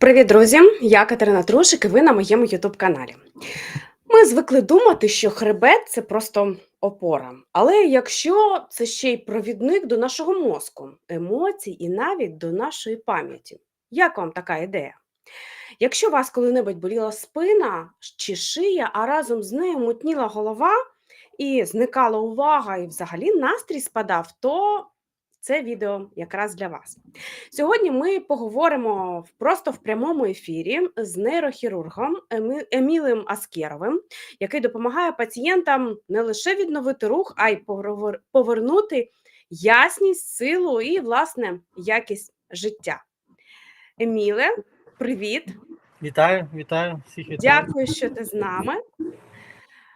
Привіт, друзі! Я Катерина Трушик, і ви на моєму youtube каналі. Ми звикли думати, що хребет це просто опора. Але якщо це ще й провідник до нашого мозку, емоцій і навіть до нашої пам'яті, як вам така ідея? Якщо вас коли-небудь боліла спина чи шия, а разом з нею мутніла голова і зникала увага, і взагалі настрій спадав, то це відео якраз для вас. Сьогодні ми поговоримо просто в прямому ефірі з нейрохірургом Емілем Аскєровим, який допомагає пацієнтам не лише відновити рух, а й повернути ясність, силу і, власне, якість життя. Еміле, привіт! Вітаю, вітаю, всіх вітаю. Дякую, що ти з нами.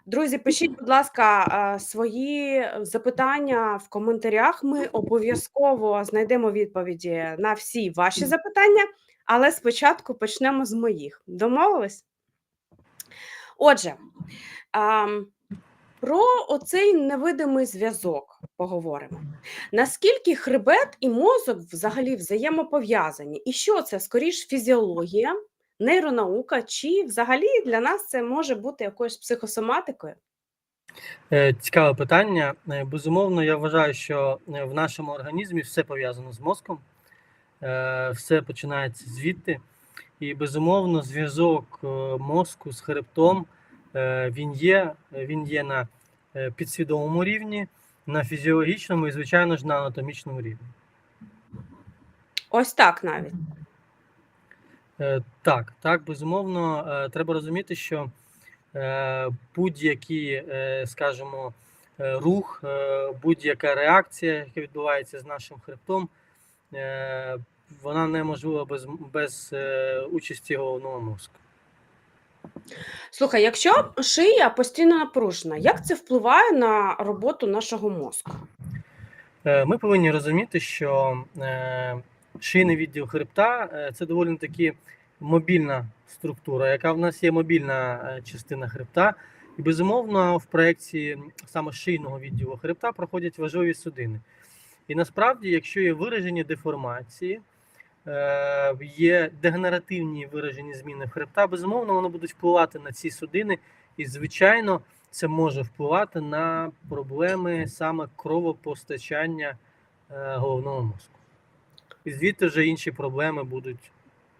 Друзі, пишіть, будь ласка, е, свої запитання в коментарях. Ми обов'язково знайдемо відповіді на всі ваші запитання, але спочатку почнемо з моїх. Домовились? Отже, про оцей невидимий зв'язок поговоримо. Наскільки хребет і мозок взагалі взаємопов'язані? І що це скоріш фізіологія, нейронаука, чи взагалі для нас це може бути якоюсь психосоматикою? Е, Цікаве питання. Е, Безумовно, я вважаю, що е, в нашому організмі все пов'язано з мозком, все починається звідти. І безумовно, зв'язок мозку з хребтом він є. Він є на підсвідомому рівні, на фізіологічному і, звичайно ж, на анатомічному рівні. Ось так навіть. Е, Так, так, безумовно, е, треба розуміти, що е, будь-який, скажімо, рух, будь-яка реакція, яка відбувається з нашим хребтом, вона неможлива без, без участі головного мозку. Слухай, якщо шия постійно напружена, як це впливає на роботу нашого мозку? Ми повинні розуміти, що шийний відділ хребта е, це доволі таки мобільна структура, яка в нас є мобільна е, частина хребта. І безумовно, в проекції саме шийного відділу хребта проходять важливі судини. І насправді, якщо є виражені деформації, е, є дегенеративні виражені зміни хребта, безумовно, вони будуть впливати на ці судини, і, звичайно, це може впливати на проблеми саме кровопостачання головного мозку. І звідти вже інші проблеми будуть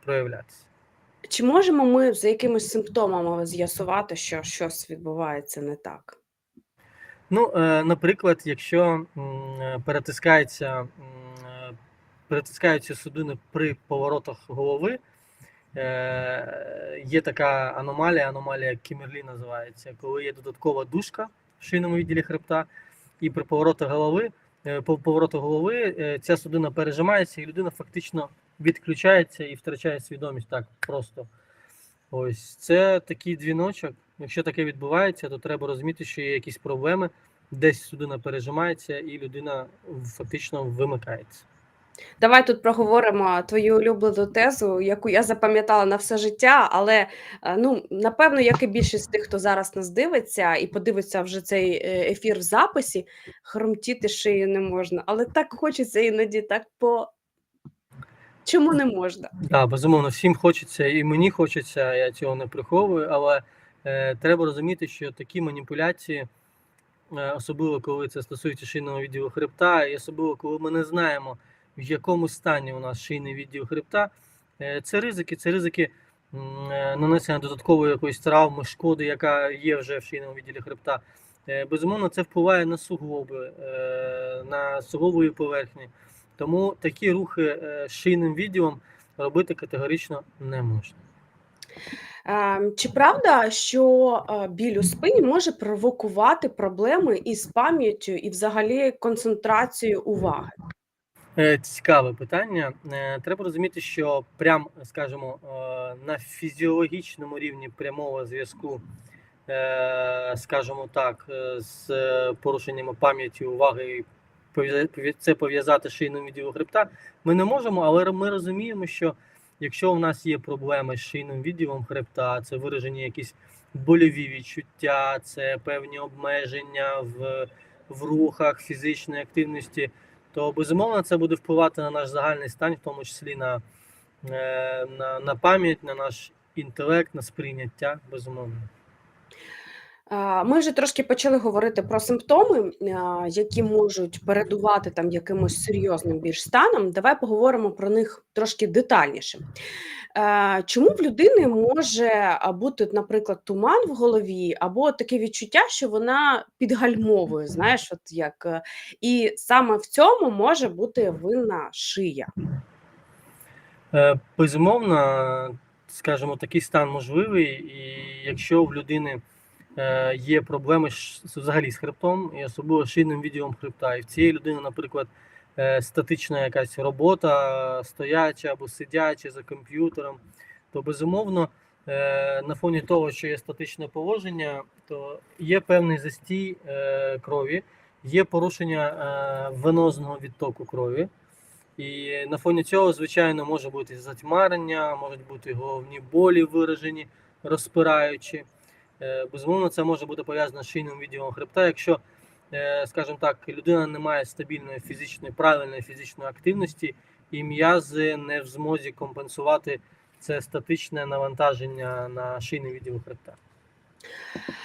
проявлятися. Чи можемо ми за якимись симптомами з'ясувати, що щось відбувається не так? Ну, е, наприклад, якщо е, перетискається, е, перетискаються судини при поворотах голови, є така аномалія, аномалія Кімерлі називається, коли є додаткова дужка в шийному відділі хребта, і при поворотах голови, повороту голови е, ця судина пережимається, і людина фактично відключається і втрачає свідомість так просто. Ось це такий дзвіночок. Якщо таке відбувається, то треба розуміти, що є якісь проблеми, десь судина пережимається, і людина фактично вимикається. Давай тут проговоримо твою улюблену тезу, яку я запам'ятала на все життя, але е, ну напевно, як і більшість тих, хто зараз нас дивиться і подивиться вже цей е, ефір в записі, хромтіти шию не можна. Але так хочеться іноді так по чому не можна? Так, безумовно, всім хочеться, і мені хочеться, я цього не приховую, але е, треба розуміти, що такі маніпуляції, е, особливо коли це стосується шийного відділу хребта, і особливо коли ми не знаємо, в якому стані у нас шийний відділ хребта, е, це ризики, це ризики е, нанесення додаткової якоїсь травми, шкоди, яка є вже в шийному відділі хребта. Е, безумовно, це впливає на суглоби, на суглобові поверхні. Тому такі рухи шийним відділом робити категорично не можна. Ем, Чи правда, що біль у спині може провокувати проблеми із пам'яттю і взагалі концентрацією уваги? Е, Цікаве питання. Е, Треба розуміти, що прям, скажімо, е, на фізіологічному рівні прямого зв'язку, скажімо так, з порушеннями пам'яті, уваги, це пов'язати шийним відділом хребта, ми не можемо, але ми розуміємо, що якщо в нас є проблеми з шийним відділом хребта, це виражені якісь больові відчуття, це певні обмеження в, в рухах, фізичної активності, то безумовно це буде впливати на наш загальний стан, в тому числі на е, на, на пам'ять, на наш інтелект, на сприйняття, безумовно. Ми вже трошки почали говорити про симптоми, які можуть передувати там якимось серйозним більш станом. Давай поговоримо про них трошки детальніше. Чому в людини може бути, наприклад, туман в голові, або таке відчуття, що вона підгальмовує, знаєш, от як е, і саме в цьому може бути винна шия. Е, Безумовно, скажімо, такий стан можливий, і якщо в людини є проблеми взагалі з хребтом, і особливо шийним відділом хребта, і в цієї людини, наприклад, е, статична якась робота, стояча або сидяча за комп'ютером, то безумовно е, на фоні того, що є статичне положення, то є певний застій е, крові, є порушення е, венозного відтоку крові. І на фоні цього, звичайно, може бути затьмарення, можуть бути головні болі виражені, розпираючі. Е, Безумовно, це може бути пов'язано з шийним відділом хребта. Якщо, е, скажімо так, людина не має стабільної фізичної, правильної фізичної активності, і м'язи не в змозі компенсувати це статичне навантаження на шийний відділ хребта.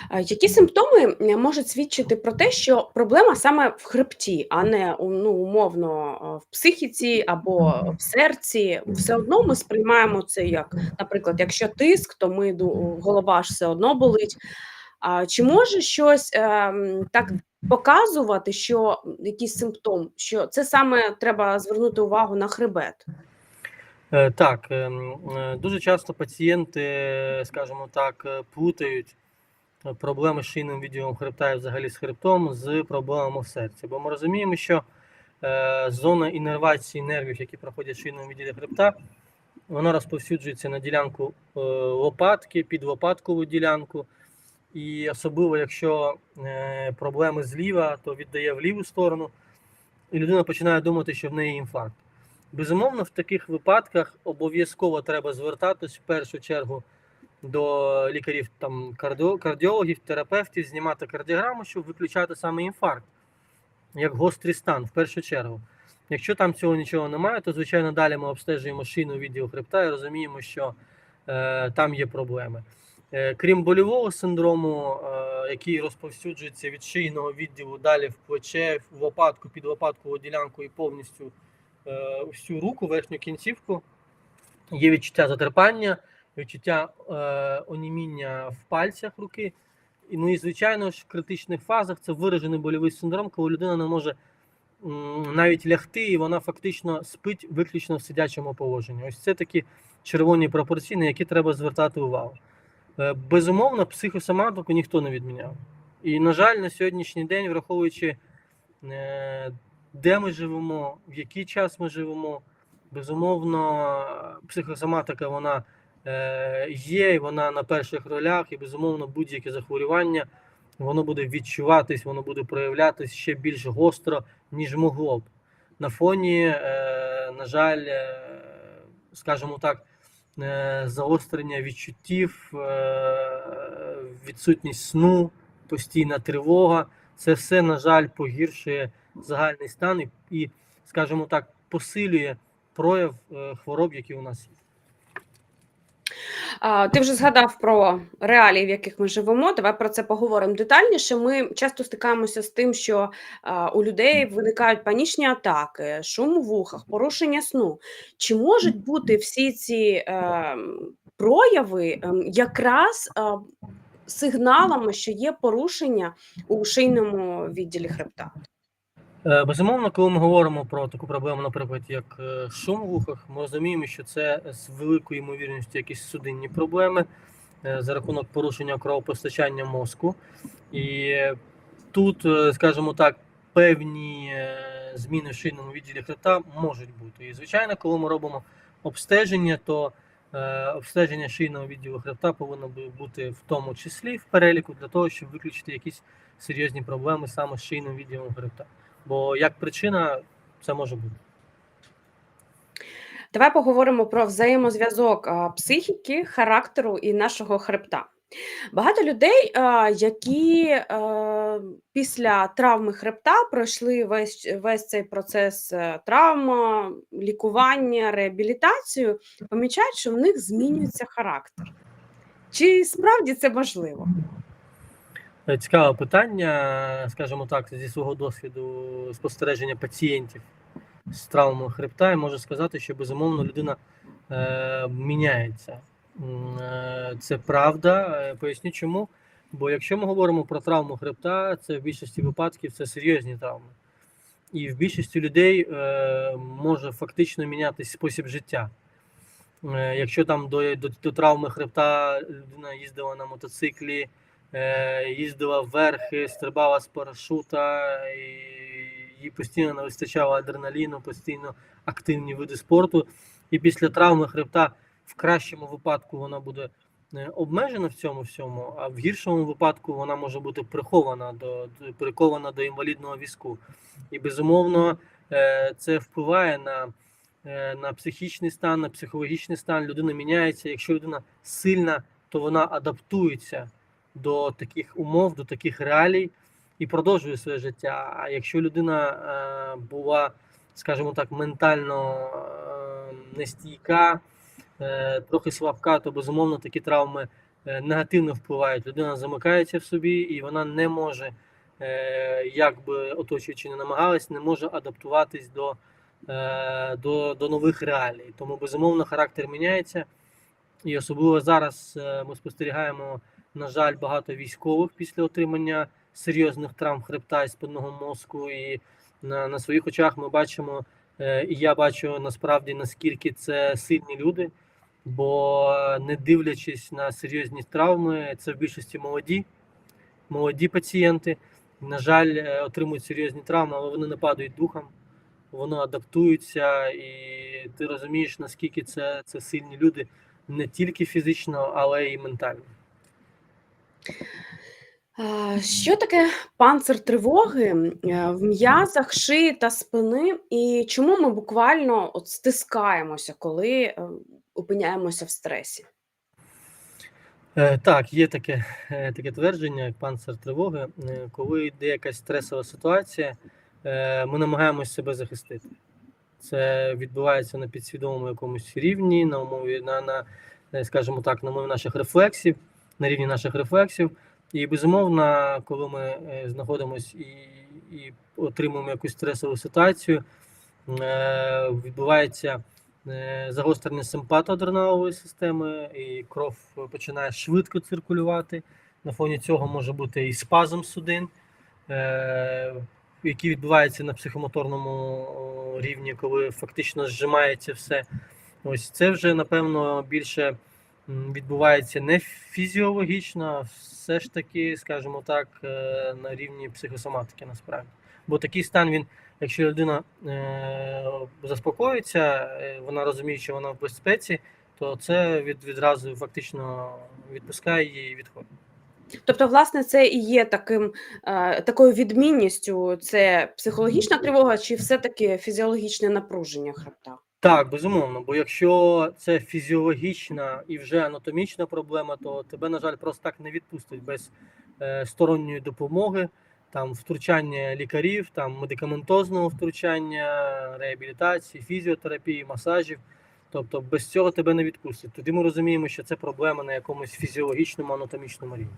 А Які симптоми е, можуть свідчити про те, що проблема саме в хребті, а не ну, умовно е, в психіці або в серці? Все одно ми сприймаємо це як, наприклад, якщо тиск, то ми голова ж все одно болить. А чи може щось ем, так показувати, що якийсь симптом, що це саме треба звернути увагу на хребет? Е, Так, ем, е, дуже часто пацієнти, е, скажімо так, е, плутають е, проблеми з шийним відділом хребта і взагалі з хребтом з проблемами в серці. Бо ми розуміємо, що е, зона інервації нервів, які проходять в шийному відділі хребта, вона розповсюджується на ділянку е, лопатки, підлопаткову ділянку. І особливо, якщо е, проблеми зліва, то віддає в ліву сторону, і людина починає думати, що в неї інфаркт. Безумовно, в таких випадках обов'язково треба звертатись в першу чергу до лікарів, там кардіологів, терапевтів, знімати кардіограму, щоб виключати саме інфаркт, як гострий стан в першу чергу. Якщо там цього нічого немає, то звичайно далі ми обстежуємо шийну відділ хребта і розуміємо, що е, там є проблеми. Е, крім больового синдрому, е, який розповсюджується від шийного відділу далі в плече, в лопатку, під лопаткову ділянку і повністю е, всю руку, верхню кінцівку, є відчуття затерпання, відчуття е, оніміння в пальцях руки. І, ну і звичайно ж, в критичних фазах це виражений больовий синдром, коли людина не може м, навіть лягти, і вона фактично спить виключно в сидячому положенні. Ось це такі червоні пропорції, на які треба звертати увагу. Е, Безумовно, психосоматику ніхто не відміняв. І, на жаль, на сьогоднішній день, враховуючи, е, де ми живемо, в який час ми живемо, безумовно, психосоматика вона є, і вона на перших ролях, і безумовно, будь-яке захворювання воно буде відчуватись, воно буде проявлятись ще більш гостро, ніж могло б. На фоні, е, на жаль, е, скажімо так, е, заострення відчуттів, е, відсутність сну, постійна тривога. Це все, на жаль, погіршує загальний стан і, скажімо так, посилює прояв е, хвороб, які у нас є. Ти вже згадав про реалії, в яких ми живемо. Давай про це поговоримо детальніше. Ми часто стикаємося з тим, що у людей виникають панічні атаки, шум у вухах, порушення сну. Чи можуть бути всі ці е, прояви е, якраз сигналами, що є порушення у шийному відділі хребта? Е, Безумовно, коли ми говоримо про таку проблему, наприклад, як е, шум у вухах, ми розуміємо, що це з великою ймовірністю якісь судинні проблеми е, за рахунок порушення кровопостачання мозку. І тут, скажімо так, певні зміни в шийному відділі хребта можуть бути. І звичайно, коли ми робимо обстеження, то обстеження шийного відділу хребта повинно бути в тому числі в переліку для того, щоб виключити якісь серйозні проблеми саме з шийним відділом хребта. Бо як причина це може бути. Давай поговоримо про взаємозв'язок психіки, характеру і нашого хребта. Багато людей, які, після травми хребта пройшли весь весь цей процес, е, травма, лікування, реабілітацію, помічають, що в них змінюється характер. Чи справді це можливо? Е, Цікаве питання, скажімо так, зі свого досвіду спостереження пацієнтів з травмою хребта, і можу сказати, що безумовно людина е, міняється. Е, Це правда. Е, Поясню чому. Бо якщо ми говоримо про травму хребта, це в більшості випадків це серйозні травми. І в більшості людей е, може фактично мінятися спосіб життя. Е, Якщо там до, до, до травми хребта людина їздила на мотоциклі, їздила вверхи, стрибала з парашута, їй постійно не вистачало адреналіну, постійно активні види спорту. І після травми хребта в кращому випадку вона буде е, обмежена в цьому всьому, а в гіршому випадку вона може бути прихована до прикована до інвалідного візку. І безумовно е, це впливає на, е, на психічний стан, на психологічний стан. Людина міняється. Якщо людина сильна, то вона адаптується до таких умов, до таких реалій і продовжує своє життя. А якщо людина е, була, скажімо так, ментально е, нестійка, е, трохи слабка, то безумовно такі травми негативно впливають. Людина замикається в собі і вона не може, як би оточуючи не намагалась, не може адаптуватись до, до, до нових реалій. Тому безумовно характер міняється. І особливо зараз ми спостерігаємо, на жаль, багато військових після отримання серйозних травм хребта і спинного мозку. І на, на своїх очах ми бачимо, е, і я бачу насправді наскільки це сильні люди, бо е, не дивлячись на серйозні травми, це в більшості молоді, молоді пацієнти. На жаль, е, отримують серйозні травми, але вони не падають духом, вони адаптуються, і ти розумієш, наскільки це, це сильні люди не тільки фізично, але й ментально. Що таке панцир тривоги е, в м'язах шиї та спини, і чому ми буквально от стискаємося, коли е, опиняємося в стресі? Е, Так, є таке, таке твердження, як панцир тривоги. Коли йде якась стресова ситуація, ми намагаємося себе захистити. Це відбувається на підсвідомому якомусь рівні, на умові, на, на, скажімо так, на умові наших рефлексів, на рівні наших рефлексів. І безумовно, коли ми е, знаходимося і, і отримуємо якусь стресову ситуацію, е, відбувається е, загострення симпатоадреналової системи, і кров починає швидко циркулювати. На фоні цього може бути і спазм судин, який відбувається на психомоторному рівні, коли фактично зжимається все. Ось це вже, напевно, більше відбувається не фізіологічно, а все ж таки, скажімо так, е, на рівні психосоматики насправді. Бо такий стан він Якщо людина е, заспокоїться, е, вона розуміє, що вона в безпеці, то це від, відразу фактично відпускає її і відходить. Тобто, власне, це і є таким, такою відмінністю, це психологічна тривога чи все-таки фізіологічне напруження хребта? Так, безумовно, бо якщо це фізіологічна і вже анатомічна проблема, то тебе, на жаль, просто так не відпустять без е, сторонньої допомоги, там втручання лікарів, там медикаментозного втручання, реабілітації, фізіотерапії, масажів. Тобто без цього тебе не відпустять. Тоді ми розуміємо, що це проблема на якомусь фізіологічному анатомічному рівні.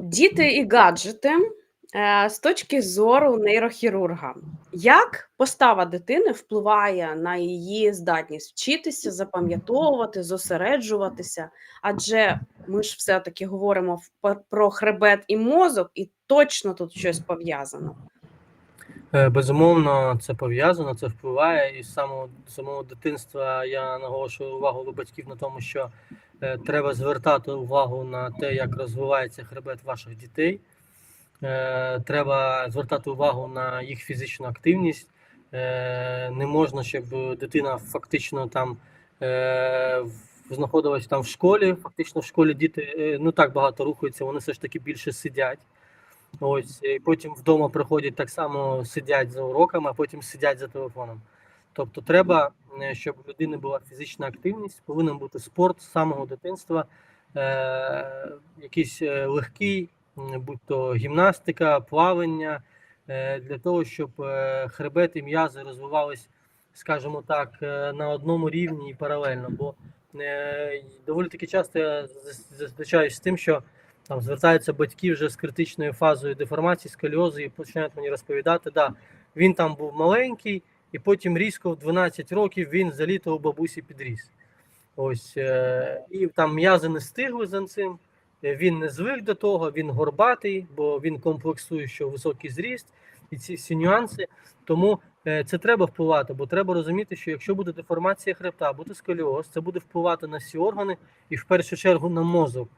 Діти і гаджети з точки зору нейрохірурга. Як постава дитини впливає на її здатність вчитися, запам'ятовувати, зосереджуватися? Адже ми ж все-таки говоримо про хребет і мозок, і точно тут щось пов'язано. Е, Безумовно, це пов'язано, це впливає. І з самого самого дитинства я наголошую увагу до батьків на тому, що е, треба звертати увагу на те, як розвивається хребет ваших дітей. Е, треба звертати увагу на їх фізичну активність. Е, не можна, щоб дитина фактично там е, знаходилась там в школі. Фактично в школі діти не так багато рухаються, вони все ж таки більше сидять. Ось, і потім вдома приходять так само сидять за уроками, а потім сидять за телефоном. Тобто, треба, щоб у людини була фізична активність, повинен бути спорт з самого дитинства. е, якийсь легкий, будь то гімнастика, плавання, е, для того, щоб е, хребет і м'язи розвивались, скажімо так, е, на одному рівні і паралельно. Бо доволі таки часто я зустрічаюсь з тим, що там звертаються батьки вже з критичною фазою деформації, сколіозу і починають мені розповідати, да, він там був маленький, і потім різко в 12 років він за літо у бабусі підріс. Ось і там м'язи не стигли за цим. Він не звик до того, він горбатий, бо він комплексує, що високий зріст, і ці всі нюанси. Тому е, це треба впливати, бо треба розуміти, що якщо буде деформація хребта, буде сколіоз, це буде впливати на всі органи і в першу чергу на мозок,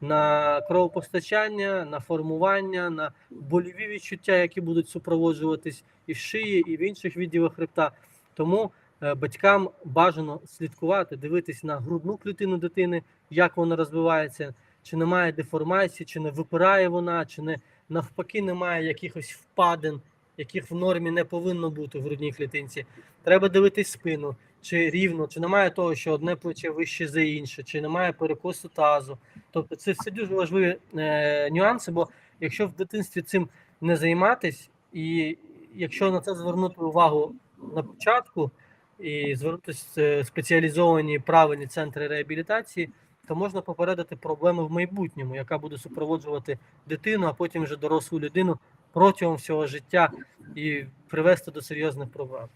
на кровопостачання, на формування, на больові відчуття, які будуть супроводжуватись і в шиї, і в інших відділах хребта. Тому е, батькам бажано слідкувати, дивитись на грудну клітину дитини, як вона розвивається, чи немає деформації, чи не випирає вона, чи не навпаки немає якихось впадин, яких в нормі не повинно бути в грудній клітинці. Треба дивитись спину, чи рівно, чи немає того, що одне плече вище за інше, чи немає перекосу тазу. Тобто це все дуже важливі е, нюанси, бо якщо в дитинстві цим не займатись, і якщо на це звернути увагу на початку і звернутися в спеціалізовані правильні центри реабілітації, то можна попередити проблеми в майбутньому, яка буде супроводжувати дитину, а потім вже дорослу людину протягом всього життя і привести до серйозних проблем.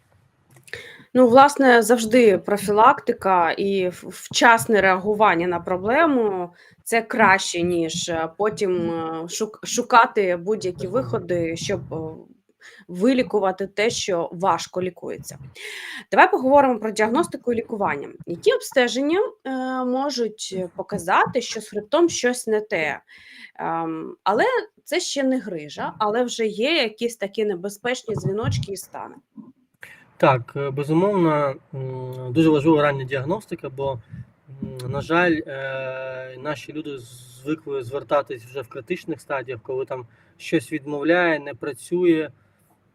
Ну, власне, завжди профілактика і вчасне реагування на проблему це краще, ніж е, потім е, шукати будь-які виходи, щоб е, вилікувати те, що важко лікується. Давай поговоримо про діагностику і лікування. Які обстеження е, можуть показати, що з хребтом щось не те? Ем, але це ще не грижа, але вже є якісь такі небезпечні дзвіночки і стани. Так, е, безумовно, дуже важлива рання діагностика, бо, на жаль, е, наші люди звикли звертатись вже в критичних стадіях, коли там щось відмовляє, не працює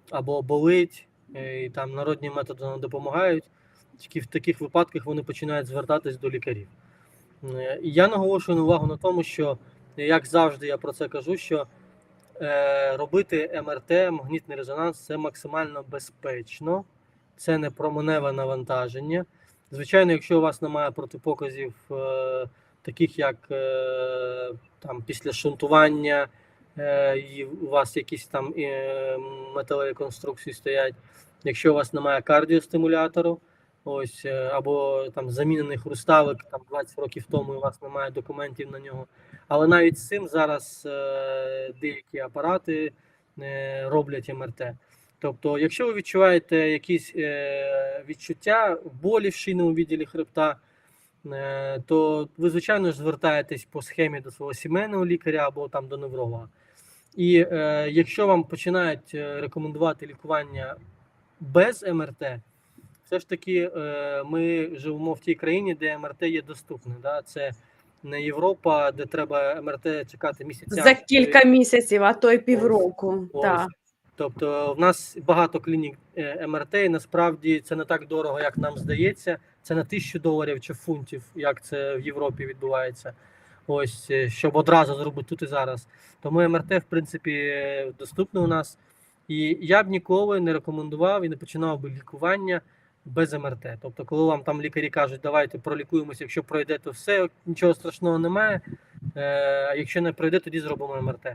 або болить, е, і там народні методи не допомагають. Тільки в таких випадках вони починають звертатись до лікарів. Е, я наголошую на увагу на тому, що, як завжди, я про це кажу, що е, робити МРТ, магнітний резонанс це максимально безпечно це не променеве навантаження. Звичайно, якщо у вас немає протипоказів, таких як там після шунтування, і у вас якісь там е, металеві конструкції стоять, якщо у вас немає кардіостимулятору, ось е, або там замінених руставок там 20 років тому, і у вас немає документів на нього. Але навіть з цим зараз е, деякі апарати е, роблять МРТ. Тобто, якщо ви відчуваєте якісь е, відчуття болі в шийному відділі хребта, е, то ви, звичайно ж, звертаєтесь по схемі до свого сімейного лікаря або там до невролога. І е, якщо вам починають е, рекомендувати лікування без МРТ, все ж таки е, ми живемо в тій країні, де МРТ є доступне. Да? Це не Європа, де треба МРТ чекати місяцями. За кілька місяців, а то й півроку. Ось. Так. Тобто в нас багато клінік е, МРТ, і насправді це не так дорого, як нам здається. Це на тисячу доларів чи фунтів, як це в Європі відбувається. Ось е, щоб одразу зробити тут і зараз. Тому МРТ, в принципі, доступне у нас. І я б ніколи не рекомендував і не починав би лікування без МРТ. Тобто, коли вам там лікарі кажуть, давайте пролікуємося, якщо пройде, то все, нічого страшного немає. Е, А якщо не пройде, тоді зробимо МРТ.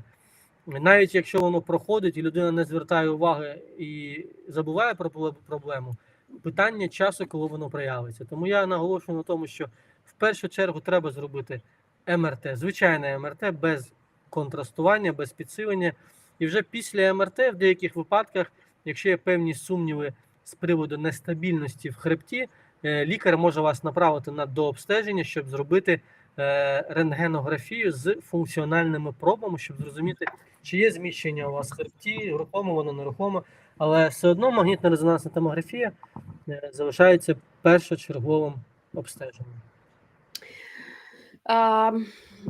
Навіть якщо воно проходить і людина не звертає уваги і забуває про проблему, питання часу, коли воно проявиться. Тому я наголошую на тому, що в першу чергу треба зробити МРТ, звичайне МРТ без контрастування, без підсилення. І вже після МРТ в деяких випадках, якщо є певні сумніви з приводу нестабільності в хребті, е, лікар може вас направити на дообстеження, щоб зробити е, рентгенографію з функціональними пробами, щоб зрозуміти, чи є зміщення у вас в хребті, рухомо воно нерухомо, але все одно магнітна резонансна томографія е, залишається першочерговим обстеженням.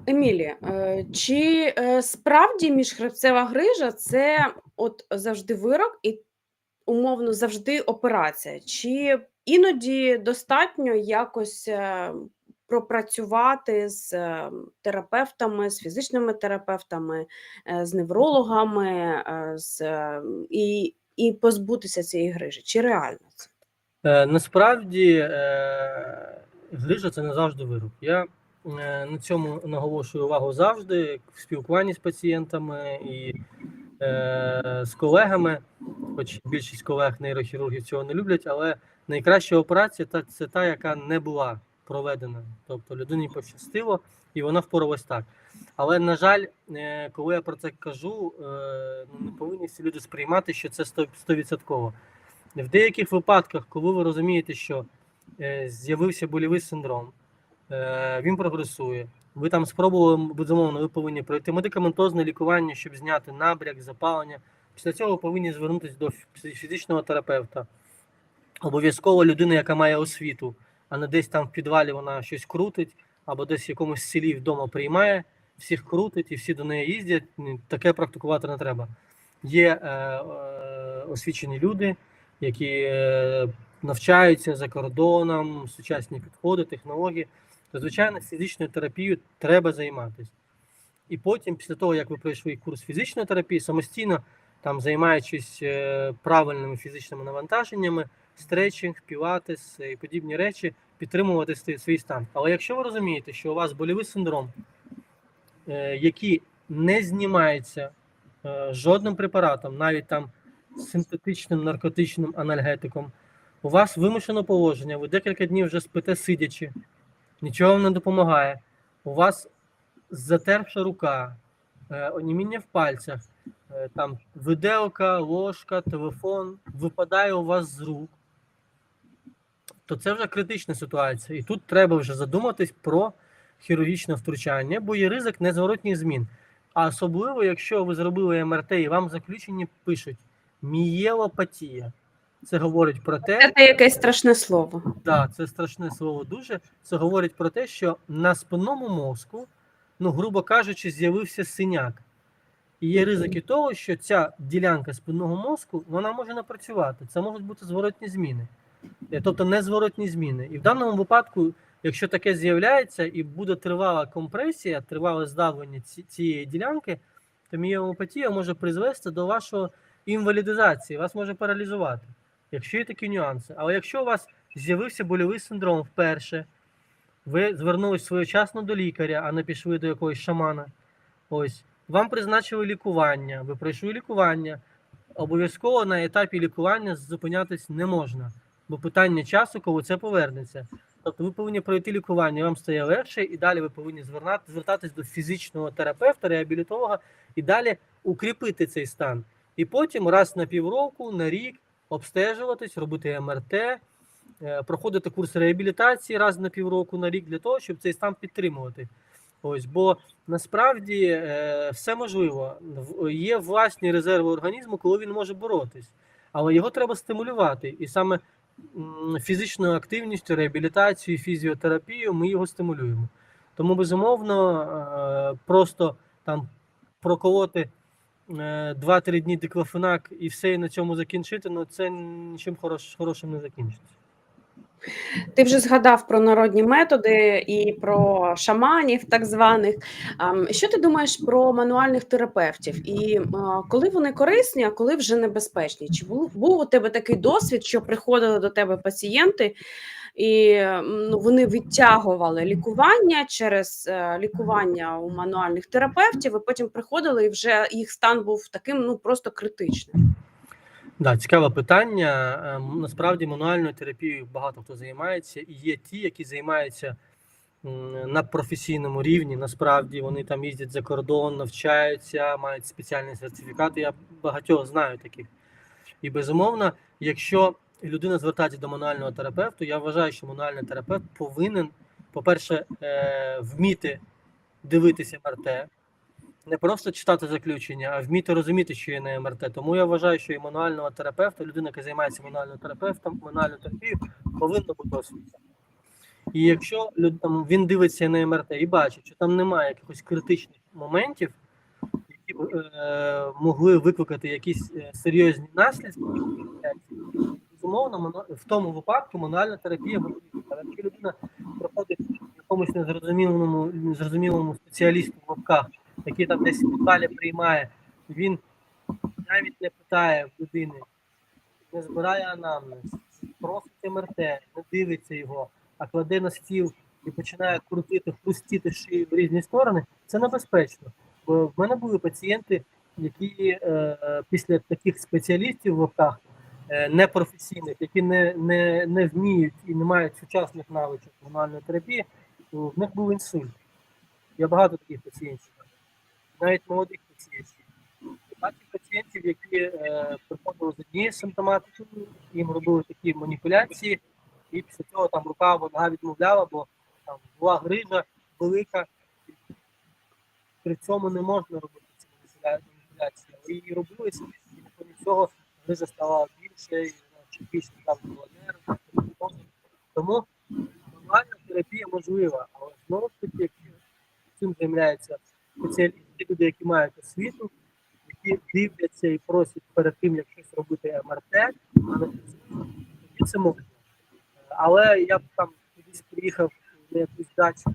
Емілі, е, чи е, справді міжхребцева грижа це от завжди вирок і умовно завжди операція? Чи іноді достатньо якось е, пропрацювати з терапевтами, з фізичними терапевтами, з неврологами, з, і, і позбутися цієї грижі? Чи реально це? Насправді грижа це не завжди вирок. Я на цьому наголошую увагу завжди в спілкуванні з пацієнтами і е, з колегами, хоч більшість колег нейрохірургів цього не люблять, але найкраща операція та це та, яка не була проведена. Тобто людині пощастило і вона впоралась так. Але, на жаль, е, коли я про це кажу, е, ну, не повинні всі люди сприймати, що це 100%. 100%. В деяких випадках, коли ви розумієте, що е, з'явився больовий синдром, е, він прогресує. Ви там спробували, безумовно, ви повинні пройти медикаментозне лікування, щоб зняти набряк, запалення. Після цього повинні звернутися до фізичного терапевта. Обов'язково людина, яка має освіту, а не десь там в підвалі вона щось крутить, або десь в якомусь селі вдома приймає, всіх крутить і всі до неї їздять. Таке практикувати не треба. Є е, е, освічені люди, які е, навчаються за кордоном, сучасні підходи, технології, то звичайно фізичною терапією треба займатися. І потім, після того, як ви пройшли курс фізичної терапії, самостійно там займаючись е, правильними фізичними навантаженнями, стретчинг, пілатес і подібні речі, підтримувати свій- стан. Але якщо ви розумієте, що у вас больовий синдром, е, який не знімається е, жодним препаратом, навіть там синтетичним наркотичним анальгетиком, у вас вимушено положення, ви декілька днів вже спите сидячи, нічого вам не допомагає. У вас затерпша рука, е, оніміння в пальцях, е, там виделка, ложка, телефон випадає у вас з рук, то це вже критична ситуація. І тут треба вже задуматись про хірургічне втручання, бо є ризик незворотніх змін. А особливо, якщо ви зробили МРТ і вам в заключенні пишуть мієлопатія. Це говорить про те, Це якесь страшне слово. Да, це страшне слово дуже. Це говорить про те, що на спинному мозку, ну, грубо кажучи, з'явився синяк. І є ризики того, що ця ділянка спинного мозку вона може не працювати. Це можуть бути зворотні зміни. Е, Тобто незворотні зміни. І в даному випадку, якщо таке з'являється і буде тривала компресія, тривале здавлення цієї ділянки, то мієлопатія може призвести до вашої інвалідизації, вас може паралізувати якщо є такі нюанси. Але якщо у вас з'явився больовий синдром вперше, ви звернулись своєчасно до лікаря, а не пішли до якогось шамана. Ось, вам призначили лікування, ви пройшли лікування. Обов'язково на етапі лікування зупинятись не можна, бо питання часу, коли це повернеться. Тобто ви повинні пройти лікування, вам стає легше, і далі ви повинні звернати, звертатись до фізичного терапевта, реабілітолога і далі укріпити цей стан. І потім раз на півроку, на рік обстежуватись, робити МРТ, е, проходити курс реабілітації раз на півроку, на рік для того, щоб цей стан підтримувати. Ось, бо насправді е, все можливо. Є власні резерви організму, коли він може боротись, але його треба стимулювати. І саме фізичною активністю, реабілітацією, фізіотерапією ми його стимулюємо. Тому, безумовно, е, просто там проколоти 2-3 дні диклофенак і все і на цьому закінчити, ну це нічим хорош, хорошим не закінчиться. Ти вже згадав про народні методи і про шаманів, так званих. Що ти думаєш про мануальних терапевтів? І коли вони корисні, а коли вже небезпечні? Чи був, був у тебе такий досвід, що приходили до тебе пацієнти, і ну, вони відтягували лікування через е, лікування у мануальних терапевтів, і потім приходили, і вже їх стан був таким ну просто критичним. Да, цікаве питання. Ем, Насправді мануальною терапією багато хто займається, і є ті, які займаються на професійному рівні. Насправді вони там їздять за кордон, навчаються, мають спеціальні сертифікати. Я багатьох знаю таких. І безумовно, якщо людина звертається до мануального терапевту, я вважаю, що мануальний терапевт повинен, по-перше, е, вміти дивитися МРТ, не просто читати заключення, а вміти розуміти, що є на МРТ. Тому я вважаю, що і мануального терапевта, людина, яка займається мануальним терапевтом, мануальною терапією, повинна бути освіта. І якщо там, він дивиться на МРТ і бачить, що там немає якихось критичних моментів, які б е, могли викликати якісь е, серйозні наслідки, безумовно, в тому випадку мануальна терапія буде. Але якщо людина проходить в якомусь незрозумілому, незрозумілому спеціалісту в лапках, який там десь в залі приймає, він навіть не питає в людини, не збирає анамнез, просить МРТ, не дивиться його, а кладе на стіл і починає крутити, хрустіти шию в різні сторони, це небезпечно. Бо в мене були пацієнти, які е, після таких спеціалістів в лапках е, непрофесійних, які не, не, не вміють і не мають сучасних навичок мануальної терапії, в них був інсульт. Я багато таких пацієнтів, навіть молодих пацієнтів. Бачив пацієнтів, які е, приходили з однією симптоматикою, їм робили такі маніпуляції, і після цього там рука нога відмовляла, бо там була грижа велика, при цьому не можна робити ці маніпуляції. Але її робилися, і фоні цього грижа стала більше, і вона ще більше там було нерв. Тому мануальна терапія можлива, але знову ж таки, цим займаються спеціалісти, люди, які мають освіту, які дивляться і просять перед тим, як щось робити МРТ, тоді це можна. Але я б там кудись приїхав на якусь дачу.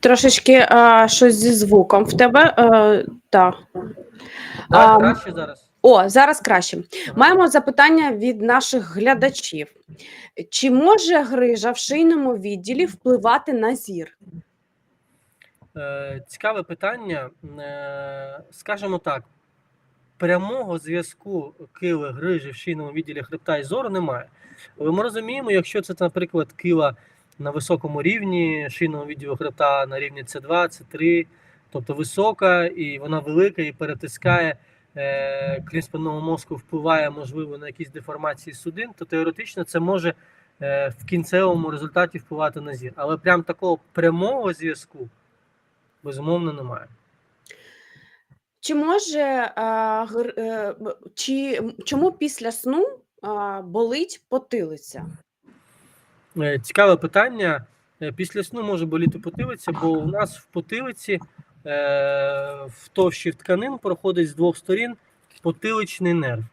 Трошечки а, щось зі звуком в тебе. Е, та. Так, А, краще зараз. О, зараз краще. Маємо запитання від наших глядачів. Чи може грижа в шийному відділі впливати на зір? Е, Цікаве питання. Е, Скажімо так, прямого зв'язку кили грижі в шийному відділі хребта і зору немає. Але ми розуміємо, якщо це, наприклад, кила на високому рівні шийного відділу хребта на рівні С2, С3, тобто висока, і вона велика і перетискає е, крім спинного мозку, впливає, можливо, на якісь деформації судин, то теоретично це може е, в кінцевому результаті впливати на зір. Але прям такого прямого зв'язку безумовно немає. Чи може е, чи чому після сну болить потилиця? Цікаве питання. Після сну може боліти потилиця, бо у нас в потилиці в товщі тканин проходить з двох сторін потиличний нерв.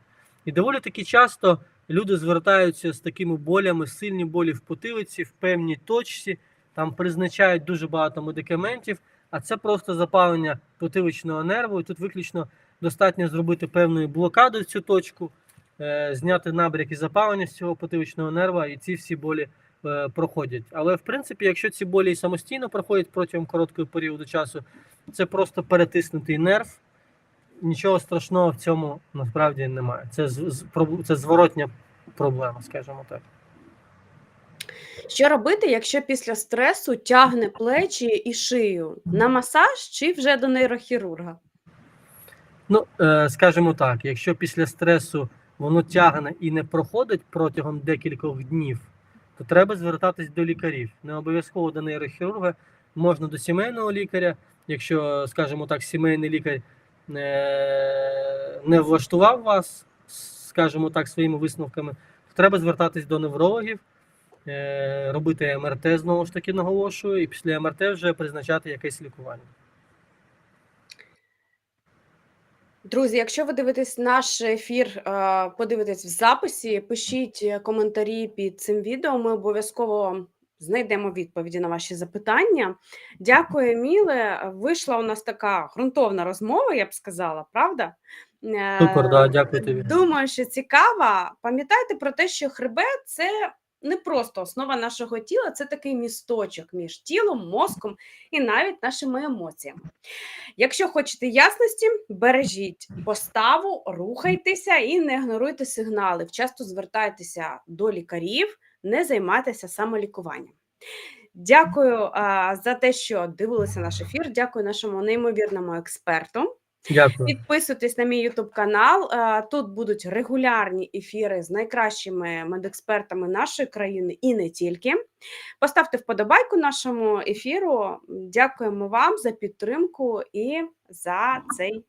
І доволі таки часто люди звертаються з такими болями, сильні болі в потилиці, в певній точці, там призначають дуже багато медикаментів, а це просто запалення потиличного нерву. І тут виключно достатньо зробити певну блокаду в цю точку, е, зняти набряки запалення з цього потиличного нерва, і ці всі болі е, проходять. Але в принципі, якщо ці болі самостійно проходять протягом короткого періоду часу, це просто перетиснутий нерв. Нічого страшного в цьому насправді немає. Це це зворотня проблема, скажімо так. Що робити, якщо після стресу тягне плечі і шию? На масаж чи вже до нейрохірурга? Ну, е, скажімо так, якщо після стресу воно тягне і не проходить протягом декількох днів, то треба звертатись до лікарів. Не обов'язково до нейрохірурга, можна до сімейного лікаря. Якщо, скажімо так, сімейний лікар не, не влаштував вас, скажімо так, своїми висновками, то треба звертатись до неврологів, е, робити МРТ знову ж таки наголошую, і після МРТ вже призначати якесь лікування. Друзі, якщо ви дивитесь наш ефір, е, подивитесь в записі, пишіть е, коментарі під цим відео. Ми обов'язково знайдемо відповіді на ваші запитання. Дякую, Міле. Вийшла у нас така ґрунтовна розмова, я б сказала, правда? Е, Супер, да, дякую тобі. Думаю, що цікава. Пам'ятайте про те, що хребет це не просто основа нашого тіла, це такий місточок між тілом, мозком і навіть нашими емоціями. Якщо хочете ясності, бережіть поставу, рухайтеся і не ігноруйте сигнали. Вчасно звертайтеся до лікарів, не займайтеся самолікуванням. Дякую а, за те, що дивилися наш ефір. Дякую нашому неймовірному експерту. Дякую. Підписуйтесь на мій Ютуб канал. е, Тут будуть регулярні ефіри з найкращими медекспертами нашої країни і не тільки. Поставте вподобайку нашому ефіру. Дякуємо вам за підтримку і за цей